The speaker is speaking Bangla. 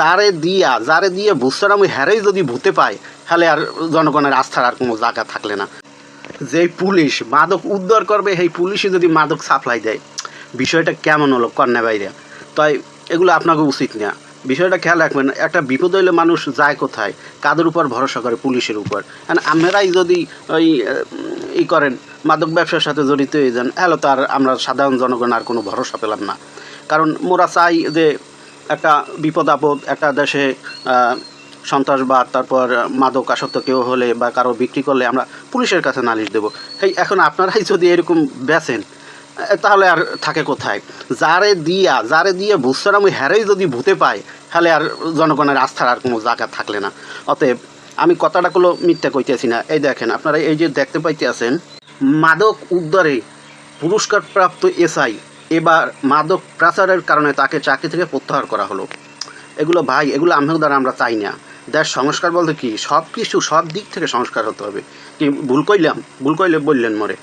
যারে দিয়া, যারে দিয়ে বুঝতাম আমি হ্যারেই যদি ভূতে পায় তাহলে আর জনগণের আস্থার আর কোনো জায়গা থাকলে না। যেই পুলিশ, মাদক উদ্ধার করবে, সেই পুলিশই যদি মাদক সাপ্লাই দেয়। বিষয়টা কেমন হলো কন্যা বাইরে তাই এগুলো আপনাকে উচিত না। বিষয়টা খেয়াল রাখবেন, একটা বিপদ হইলে মানুষ যায় কোথায়? কাদের উপর ভরসা করে? পুলিশের উপর। আমরাই যদি ওই ই করেন, মাদক ব্যবসার সাথে জড়িত হয়ে যান, তাহলে তো আর আমরা সাধারণ জনগণ আর কোনো ভরসা পেলাম না। কারণ মোরা চাই যে একটা বিপদ আপদ একটা দেশে সন্ত্রাসবাদ তারপর মাদক আসক্ত কেউ হলে বা কারও বিক্রি করলে আমরা পুলিশের কাছে নালিশ দেবো। এই এখন আপনারাই যদি এরকম বেচেন এ, তাহলে আর থাকে কোথায়? যারে দিয়া যারে দিয়ে বুঝতাম আমি হ্যারেই যদি ভূতে পায় তাহলে আর জনগণের আস্থার আর কোনো জায়গা থাকলে না। অতএব আমি কথাটা কোনো মিথ্যা কইতেছি না। এই দেখেন আপনারা এই যে দেখতে পাইতে আছেন মাদক উদ্ধারে পুরস্কারপ্রাপ্ত এসআই এবার মাদক প্রাচারের কারণে তাকে চাকরি থেকে প্রত্যাহার করা হলো। এগুলো ভাই, এগুলো আমিও দ্বারা আমরা চাই না। দেশ সংস্কার বলতে কি? সব কিছু সব দিক থেকে সংস্কার হতে হবে। কি ভুল কইলাম? ভুল কইলে বললেন মরে।